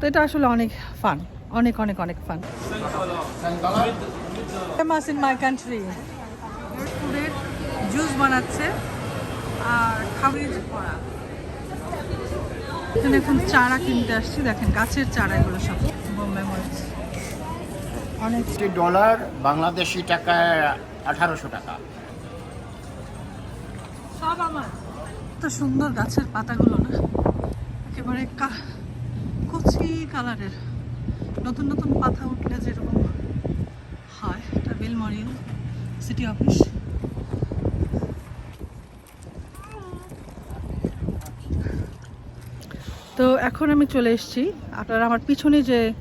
তো এটা আসলে অনেক ফান অনেক অনেক অনেক fun famous in my country ফুলের জুস বানাচ্ছে আর খাবিজ করা। এখানে এখন চারা কিনতে আসছি দেখেন গাছের চারা এগুলো সব বোম্বে মরিচ। অনেক ডলার বাংলাদেশি টাকায় আঠারোশো টাকা। সব আমার। তো সুন্দর গাছের পাতাগুলো না একেবারে কা- কালারের। নতুন নতুন পাতা উঠলে যেরকম হয়, এটা বেলমরিয়াল সিটি অফিস তো এখন আমি চলে এসেছি। আপনারা আমার পিছনে যে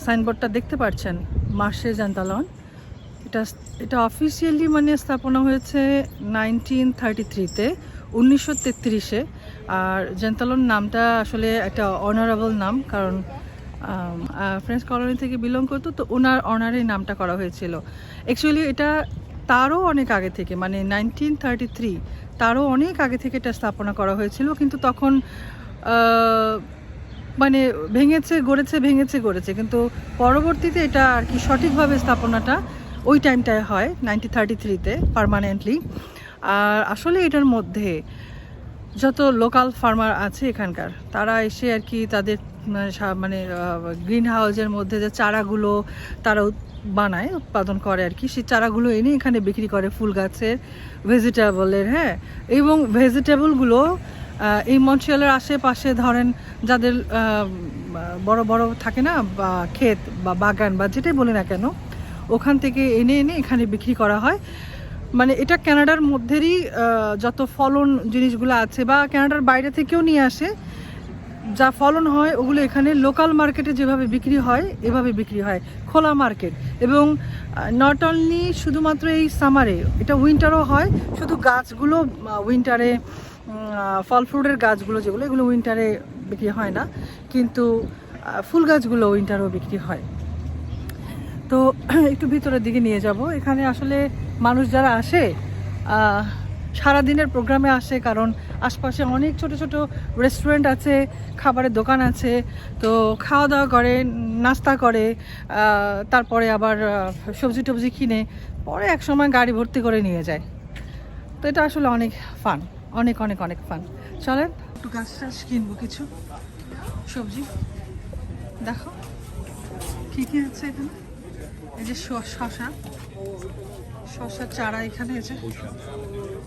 সাইনবোর্ডটা দেখতে পাচ্ছেন মার্শে জান্তালন, এটা এটা অফিসিয়ালি মানে স্থাপনা হয়েছে নাইনটিন থার্টি থ্রিতে উনিশশো তেত্রিশে। আর জেন্তালন নামটা আসলে একটা অনারেবল নাম, কারণ ফ্রেঞ্চ কলোনি থেকে বিলং করতো, তো ওনার অনারে নামটা করা হয়েছিল। অ্যাকচুয়ালি এটা তারও অনেক আগে থেকে মানে নাইনটিন থার্টি থ্রি তারও অনেক আগে থেকে এটা স্থাপনা করা হয়েছিল, কিন্তু তখন মানে ভেঙেছে, গড়েছে ভেঙেছে, গড়েছে, কিন্তু পরবর্তীতে এটা আর কি সঠিকভাবে স্থাপনাটা ওই টাইমটায় হয় নাইনটিন থার্টি থ্রিতে পারমানেন্টলি আর আসলে এটার মধ্যে যত লোকাল ফার্মার আছে এখানকার, তারা এসে আর কি তাদের মানে সা- মানে গ্রিন হাউসের মধ্যে যে চারাগুলো তারা বানায়, উৎপাদন করে আর কি, সেই চারাগুলো এনে এখানে বিক্রি করে ফুল গাছের, ভেজিটেবলের হ্যাঁ? এবং ভেজিটেবলগুলো এই মন্ট্রিয়ালের আশেপাশে ধরেন যাদের বড় বড় থাকে না, বা ক্ষেত বা বাগান বা যেটাই বলে না কেন, ওখান থেকে এনে এনে এখানে বিক্রি করা হয়। মানে এটা কানাডার মধ্যেরই যত ফলন জিনিসগুলো আছে বা কানাডার বাইরে থেকেও নিয়ে আসে, যা ফলন হয় ওগুলো এখানে লোকাল মার্কেটে যেভাবে বিক্রি হয়, এভাবে বিক্রি হয়, খোলা মার্কেট এবং নট অনলি শুধুমাত্র এই সামারে এটা উইন্টারও হয়, শুধু গাছগুলো উইন্টারে ফল ফ্রুটের গাছগুলো যেগুলো, এগুলো উইন্টারে বিক্রি হয় না, কিন্তু ফুল গাছগুলো উইন্টারেও বিক্রি হয়। তো একটু ভিতরের দিকে নিয়ে যাব। এখানে আসলে মানুষ যারা আসে আহ, সারাদিনের প্রোগ্রামে আসে কারণ আশপাশে অনেক ছোট ছোট রেস্টুরেন্ট আছে খাবারের দোকান আছে তো খাওয়া দাওয়া করে নাস্তা করে তারপরে আবার সবজি টবজি কিনে পরে এক সময় গাড়ি ভর্তি করে নিয়ে যায়। তো এটা আসলে অনেক ফান অনেক অনেক অনেক ফান চলেন একটু গাছ টাছ কিনবো কিছু। সবজি। দেখো কী কী আছে এখানে? এই যে শশা। শশার চারা এখানে আছে।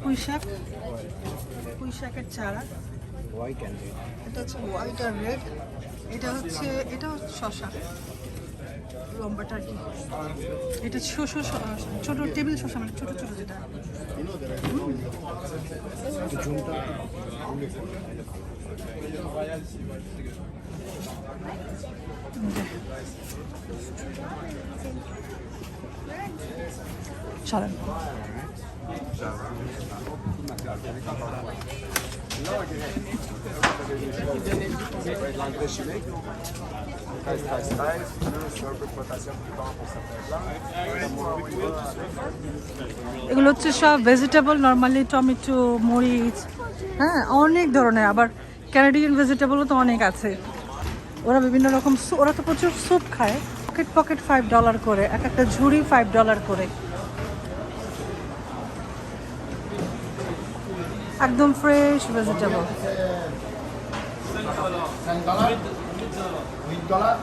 পুঁই শাক। পুঁই শাকের চারা। এটা হচ্ছে হোয়াইট আর রেড এটা হচ্ছে এটা হচ্ছে শশা। লম্বাটা আর কি। এটা ছোট ছোট টেবিল শশা মানে ছোট ছোট যেটা। Schade. এগুলো হচ্ছে সব ভেজিটেবল নর্মালি টমেটো মরিচ হ্যাঁ অনেক ধরনের, আবার ক্যানাডিয়ান ভেজিটেবলও তো অনেক আছে ওরা বিভিন্ন রকম ওরা তো প্রচুর স্যুপ খায়। পকেট পকেট ফাইভ ডলার করে, এক একটা ঝুড়ি ফাইভ ডলার করে। একদম ফ্রেশ ভেজিটেবল 5 dollars 8 dollars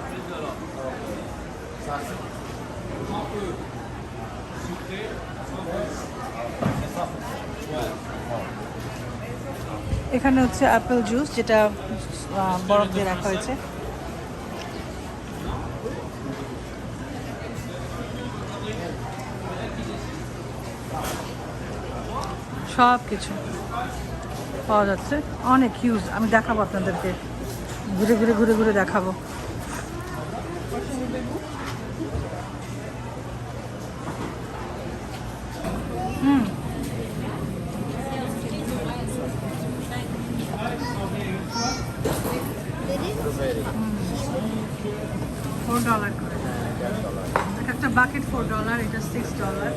এখানে হচ্ছে অ্যাপেল জুস যেটা বরফ দিয়ে রাখা হয়েছে। সব কিছু পাওয়া যাচ্ছে অনেক হিউজ আমি দেখাবো আপনাদেরকে ঘুরে ঘুরে ঘুরে ঘুরে দেখাবো হুম ফোর ডলার করে এক একটা বাকেট ফোর ডলার এটা সিক্স ডলার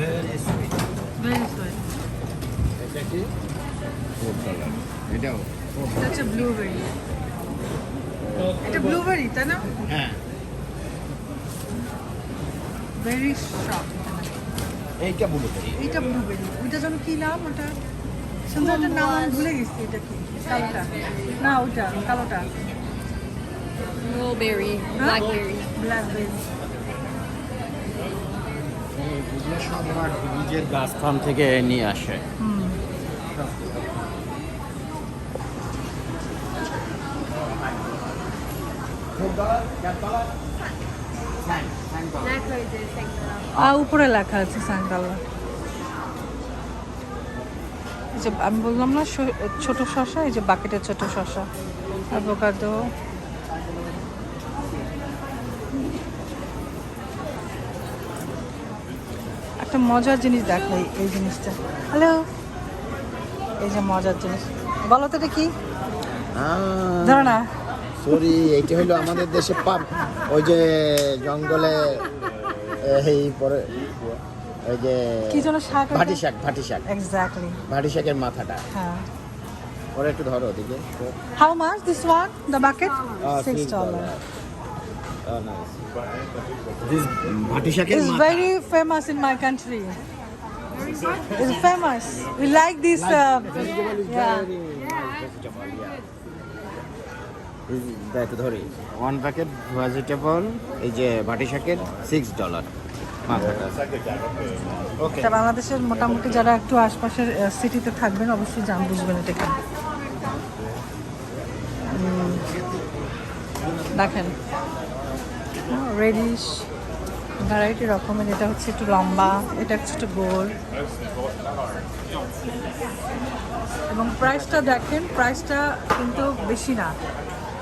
ভেরি সুইট এটাও এটা হচ্ছে ব্লুবেরি এটা ব্লুবেরি তাই না হ্যাঁ ভেরি শর্ট এইটা ব্লুবেরি এইটা ব্লুবেরি ওইটা যেন কি নাম ওটা? সুন্দর একটা নাম আমি ভুলে গেছি এটা কি। কালোটা। না ওইটা কালোটা। Mulberry, blackberry. ব্ল্যাকবেরি সব নিজের গাছ ফার্ম থেকে নিয়ে আসে। উপরে লেখা আছে এই যে আমি বললাম না ছোট শসা, এই যে বাকেটের ছোট শসা অ্যাভোকাডো একটা মজার জিনিস দেখো এই- জিনিসটা। হ্যালো এই যে মজার জিনিস। বলো তো এটা কি ধরো না। সরি এইটা হলো আমাদের দেশে পাপ। ওই যে জঙ্গলে এই পরে ওই যে কি যেন শাক ভাটি শাক ভাটি শাক। এক্স্যাক্টলি ভাটি শাকের মাথাটা। হ্যাঁ। ওরা একটু ধরো ওদিকে। How much this one the bucket six dollar ভাটি শাকের It's মাথা very famous in my country. It's famous. We like this. Uh, yeah. দেখ ধরি ওয়ান প্যাকেট ভেজিটেবল এই যে ভাটি শাকের সিক্স ডলার ওকে বাংলাদেশের মোটামুটি যারা একটু আশপাশের সিটিতে থাকবেন অবশ্যই জান বুঝবেন এটা দেখেন রেডিশ ভ্যারাইটি রকমের এটা হচ্ছে একটু লম্বা এটা হচ্ছে একটু গোল। এবং প্রাইসটা দেখেন প্রাইসটা কিন্তু বেশি না।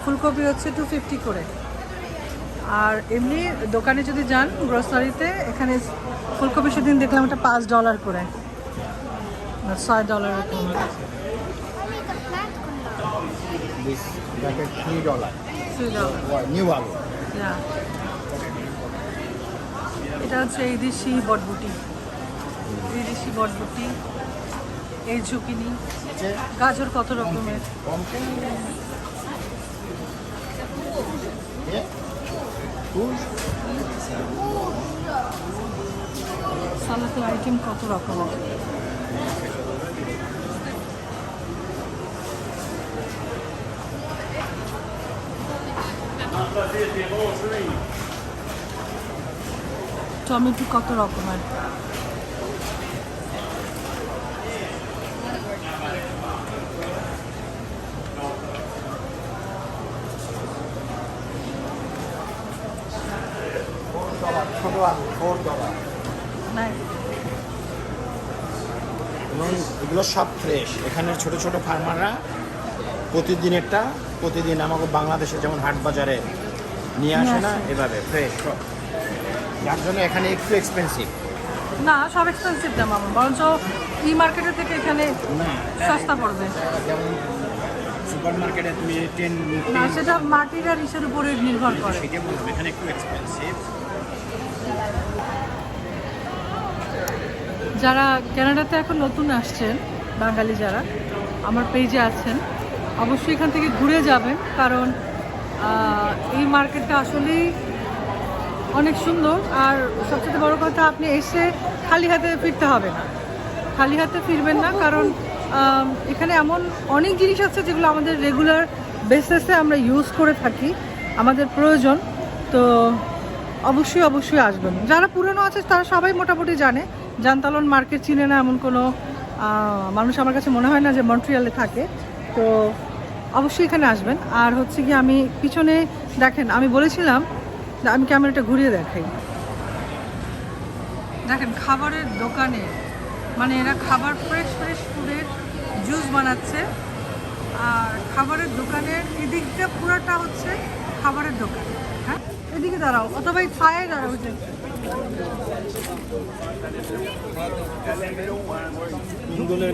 ফুলকপি হচ্ছে টু ফিফটি করে। আর এমনি দোকানে যদি যান গ্রোসারিতে এখানে ফুলকপি সেদিন দেখলাম এটা পাঁচ ডলার করে। ছয় ডলার ডলার নিউ আলু. এটা হচ্ছে এই দেশি বটবুটি। এই দেশি বটবুটি এই ঝুঁকিনি। গাজর কত রকমের? সালাতের আইটেম কত রকমের? টমেটো কত রকমের? এবং এগুলো সব ফ্রেশ এখানে ছোট ছোট ফার্মাররা প্রতিদিনেরটা প্রতিদিন আমাকে বাংলাদেশে যেমন হাট বাজারে নিয়ে আসে না। এভাবে ফ্রেশ যার জন্য এখানে একটু এক্সপেন্সিভ না সব এক্সপেন্সিভ দাম আমার বরঞ্চ ই মার্কেটের থেকে এখানে সস্তা পড়বে। যেমন সুপার মার্কেটে তুমি টেন না সেটা মাটির আর ইসের উপরে নির্ভর করে। সেটা এখানে একটু এক্সপেন্সিভ যারা কানাডাতে এখন নতুন আসছেন বাঙালি যারা আমার পেজে আছেন অবশ্যই এখান থেকে ঘুরে যাবেন কারণ এই মার্কেটটা আসলেই অনেক সুন্দর। আর সবচেয়ে বড় কথা, আপনি এসে খালি হাতে ফিরতে হবে না। খালি হাতে ফিরবেন না, কারণ এখানে এমন অনেক জিনিস আছে যেগুলো আমাদের রেগুলার বেসিসে আমরা ইউজ করে থাকি, আমাদের প্রয়োজন। তো অবশ্যই অবশ্যই আসবেন। যারা পুরনো আছে, তারা সবাই মোটামুটি জানে। জানতালন মার্কেট চিনে না এমন কোনো মানুষ আমার কাছে মনে হয় না যে মন্ট্রিয়ালে থাকে। তো অবশ্যই এখানে আসবেন। আর হচ্ছে কি, আমি পিছনে দেখেন, আমি বলেছিলাম আমি ক্যামেরাটা ঘুরিয়ে দেখাই। দেখেন খাবারের দোকানে মানে এরা খাবার ফ্রেশ ফ্রেশ ফুডের জুস বানাচ্ছে আর খাবারের দোকানের এদিকটা পুরোটা হচ্ছে খাবারের দোকান হ্যাঁ? এদিকে দাঁড়াও অথবা এই ছায় দাঁড়াও ওই যে।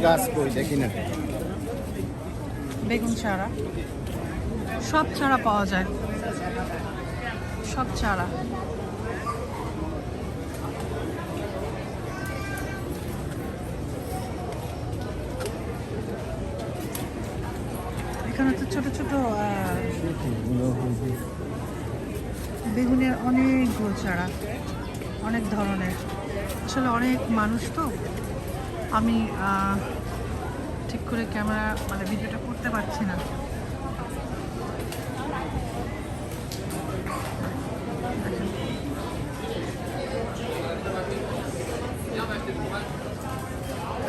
গাছ কই দেখি না। বেগুন চারা সব চারা পাওয়া যায়। সব চারা। এখানে তো ছোট ছোট বেগুনের অনেকগুলো চারা, অনেক ধরনের। আসলে অনেক মানুষ তো। আমি ঠিক করে ক্যামেরা মানে ভিডিওটা করতে পারছি না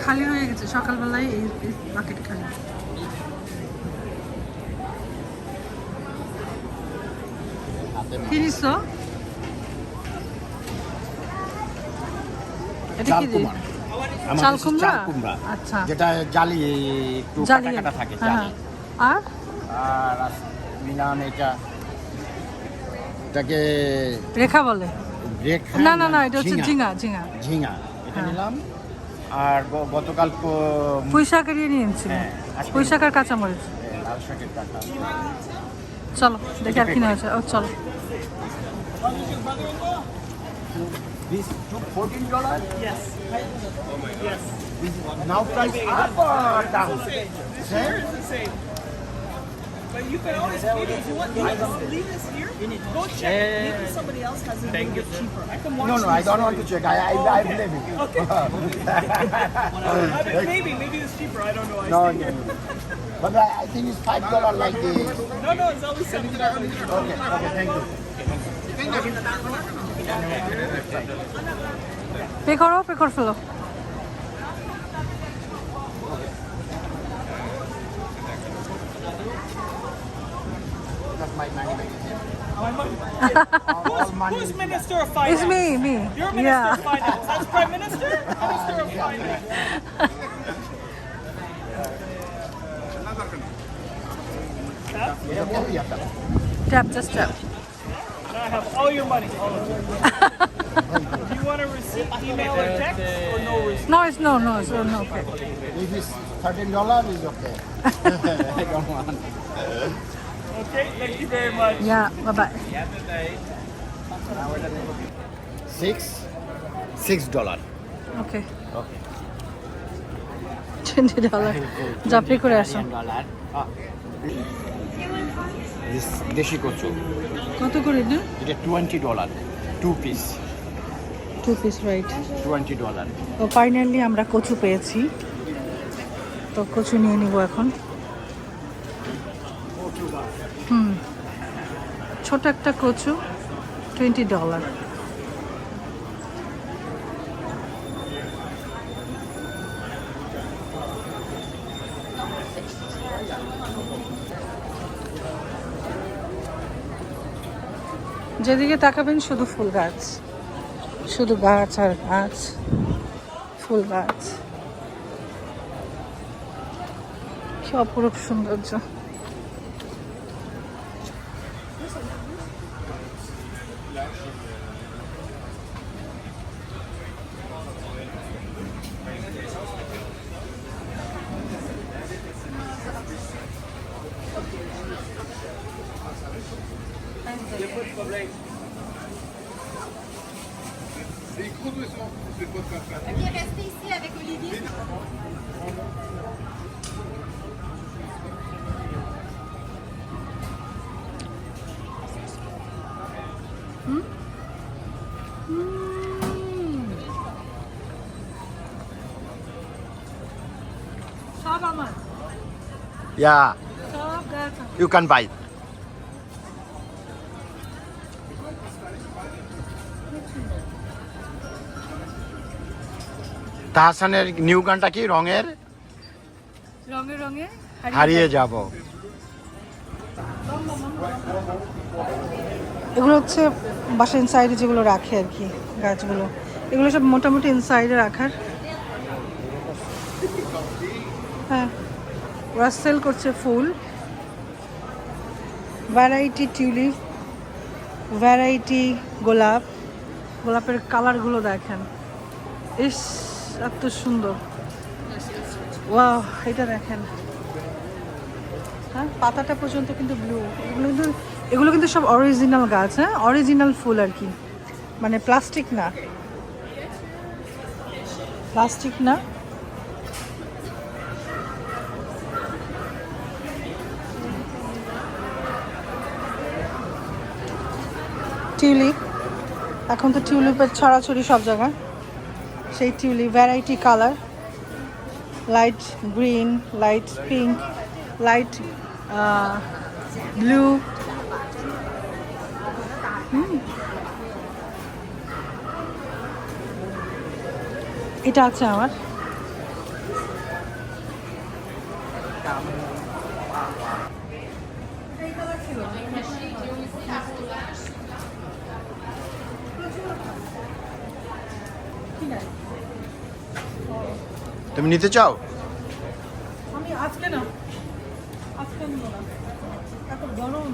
খালি হয়ে গেছে সকালবেলায় এই বাকেট খালি কি এটা কি চাল কুমড়া? আচ্ছা। যেটা জালি একটু কাটা কাটা থাকে জালি। আর? আর মিলান এটা। এটাকে রেখা বলে। রেখা না না না এটা হচ্ছে ঝিঙা ঝিঙা। ঝিঙা। এটা হ্যাঁ। নিলাম। আর গতকাল পুঁইশাক পুঁই নিয়ে ইয়ে নিয়েছিল হ্যাঁ, আজকে- পুঁই শাক আর কাঁচামরিচ লাল শাকের কাঁটা চলো দেখি আর কি না হয়েছে ও চলো This took fourteen dollars? Yes. Oh my god. Yes. This Now price up or down? Same? Same. But you can always, maybe if you want, leave this, leave this here. Go check. Maybe somebody else has it a little bit cheaper. I can watch No, no, I this. don't want to check. I, I, I blame you. Okay. I mean, maybe, maybe it's cheaper. I don't know. I No, stay no, here. no. But I, I think it's five dollar like this. No, no, it's always seven dollars. Okay, okay, thank you. Pay করো pay করে ফেলো my money. who's, who's Minister of Finance? It's me, me. You're Minister yeah. of Finance. That's Prime Minister? Minister of Finance. tap, just tap. Now I have all your money. All of it. you want a receipt, email, or text, or no receipt? No, it's no, no, it's no, no. Okay. If it's $13, it's okay. I don't want. Okay, thank you very much. Yeah bye bye Six, six dollar. Okay. Twenty dollar জাপড়ি করে আসো dollar. Ah. This দেশি কচু কত করে না এটা twenty dollar two piece two piece right twenty dollar তো finally আমরা কচু পেয়েছি তো কচু নিয়ে নিব এখন ছোট একটা কচু টোয়েন্টি ডলার যেদিকে তাকাবেন শুধু ফুল গাছ। শুধু গাছ আর গাছ, ফুল গাছ। কি অপরূপ সৌন্দর্য। Yeah, you can buy. তাহসানের নিউ গানটা কি রঙের রঙে রঙে হারিয়ে যাব। এগুলো হচ্ছে বাসা ইনসাইডে যেগুলো রাখে আর কি গাছগুলো। এগুলো সব মোটামুটি ইনসাইডে রাখার হ্যাঁ ওরা সেল করছে ফুল। ভ্যারাইটি টিউলিপ ভ্যারাইটি গোলাপ। গোলাপের কালারগুলো দেখেন। ইস, এত সুন্দর। ওয়াও, এটা দেখেন। হ্যাঁ পাতাটা পর্যন্ত কিন্তু ব্লু এগুলো কিন্তু এগুলো কিন্তু সব অরিজিনাল গাছ হ্যাঁ? অরিজিনাল ফুল আর কি। মানে প্লাস্টিক না। প্লাস্টিক না। টিউলিপ। এখন তো টিউলিপের ছড়াছড়ি সব জায়গায়। সেই tulip variety colour light green light pink light blue এটা আছে আমার। তুমি নিতে চাও? আমি আজকে না আজকে নেব না। এত গরম।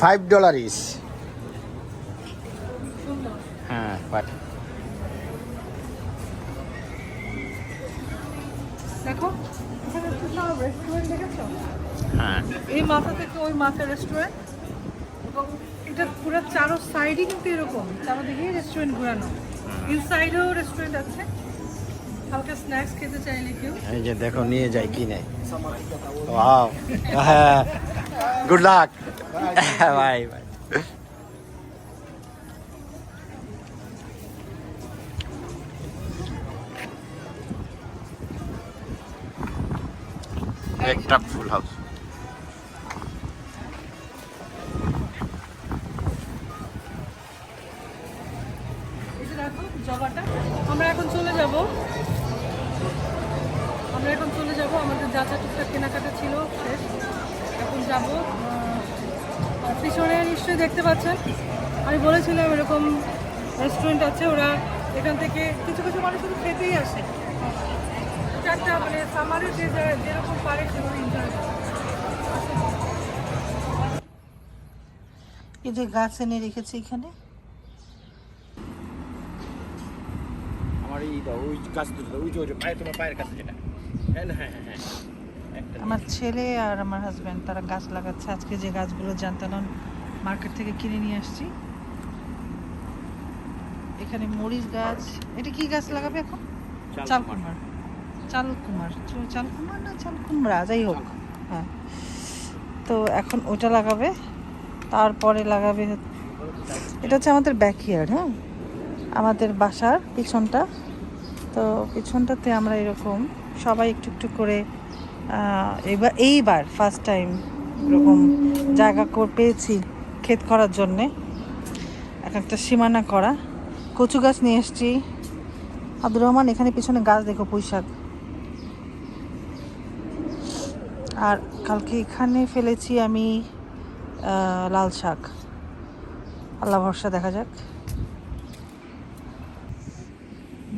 ফাইভ ডলার ইস হ্যাঁ দেখো এখানে সব রেস্টুরেন্ট দেখেছ? হ্যাঁ। এই মাথা থেকে ওই মাথা রেস্টুরেন্ট এবং এটা পুরো চারো সাইডই কিন্তু এরকম চারোদিকেই রেস্টুরেন্ট ঘোরানো। ইনসাইডেও রেস্টুরেন্ট আছে। হালকা স্ন্যাক্স খেতে চাইলে কেউ। এই যে দেখো নিয়ে যাই কি নেই? ওয়াও হ্যাঁ। গুড লাক বাই বাই একটা যাব। পিছনে নিশ্চয়ই দেখতে পাচ্ছেন। আমি বলেছিলাম এরকম রেস্টুরেন্ট আছে ওরা এখান থেকে কিছু কিছু মানুষ শুধু খেতেই আসে। একটা মানে সামারে যে যেরকম পারে সেভাবে এনজয় এই যে গাছ এনে রেখেছি এখানে। আমার এই ওই গাছ দুটো ওই যে ওই যে পায়ে তোমার পায়ের কাছে যেটা। হ্যাঁ হ্যাঁ হ্যাঁ হ্যাঁ। আমার ছেলে আর আমার হাজব্যান্ড তারা গাছ লাগাচ্ছে। আজকে যে গাছগুলো জানতাম মার্কেট থেকে কিনে নিয়ে আসছি। এখানে মরিচ গাছ। এটা কি গাছ লাগাবে এখন? চাল কুমার চাল কুমার চাল কুমার না চাল কুমড়া যাই হোক। হ্যাঁ। তো এখন ওটা লাগাবে। তারপরে লাগাবে এটা হচ্ছে আমাদের ব্যাকইয়ার্ড হ্যাঁ? আমাদের বাসার পিছনটা। তো পিছনটাতে আমরা এরকম সবাই একটু একটু করে এবার এইবার ফার্স্ট টাইম এরকম জায়গা কর পেয়েছি ক্ষেত করার জন্যে। এক একটা সীমানা করা। কচু গাছ নিয়ে এসছি। আব্দুর রহমান, এখানে পিছনে গাছ দেখো, পুঁই শাক। আর কালকে এখানে ফেলেছি আমি লাল শাক। আল্লাহ ভরসা, দেখা যাক।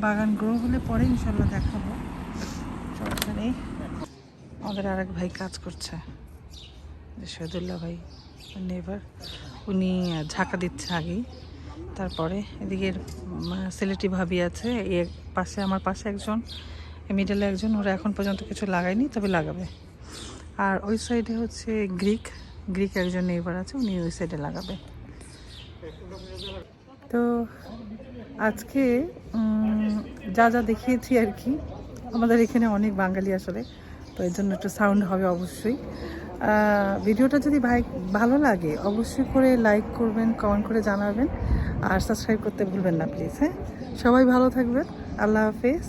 বাগান গ্রো হলে পরে ইনশাল্লাহ দেখাবো। আমাদের আরেক ভাই কাজ করছে, যে শহীদুল্লাহ ভাই নেবার উনি ঝাঁকা দিচ্ছে আগেই। তারপরে এদিকে সিলেটি ভাবি আছে এর পাশে, আমার পাশে একজন মিডলে একজন, ওরা এখন পর্যন্ত কিছু লাগায়নি, তবে লাগাবে। আর ওই সাইডে হচ্ছে গ্রিক গ্রিক একজন নেবার আছে, উনি ওই সাইডে লাগাবে। তো আজকে যা যা দেখিয়েছি আর কি, আমাদের এখানে অনেক বাঙালি আসলে। তো এর জন্য একটা সাউন্ড হবে অবশ্যই। ভিডিওটা যদি ভাই ভালো লাগে, অবশ্যই করে লাইক করবেন কমেন্ট করে জানাবেন, আর সাবস্ক্রাইব করতে ভুলবেন না প্লিজ হ্যাঁ? সবাই ভালো থাকবেন, আল্লাহ হাফেজ।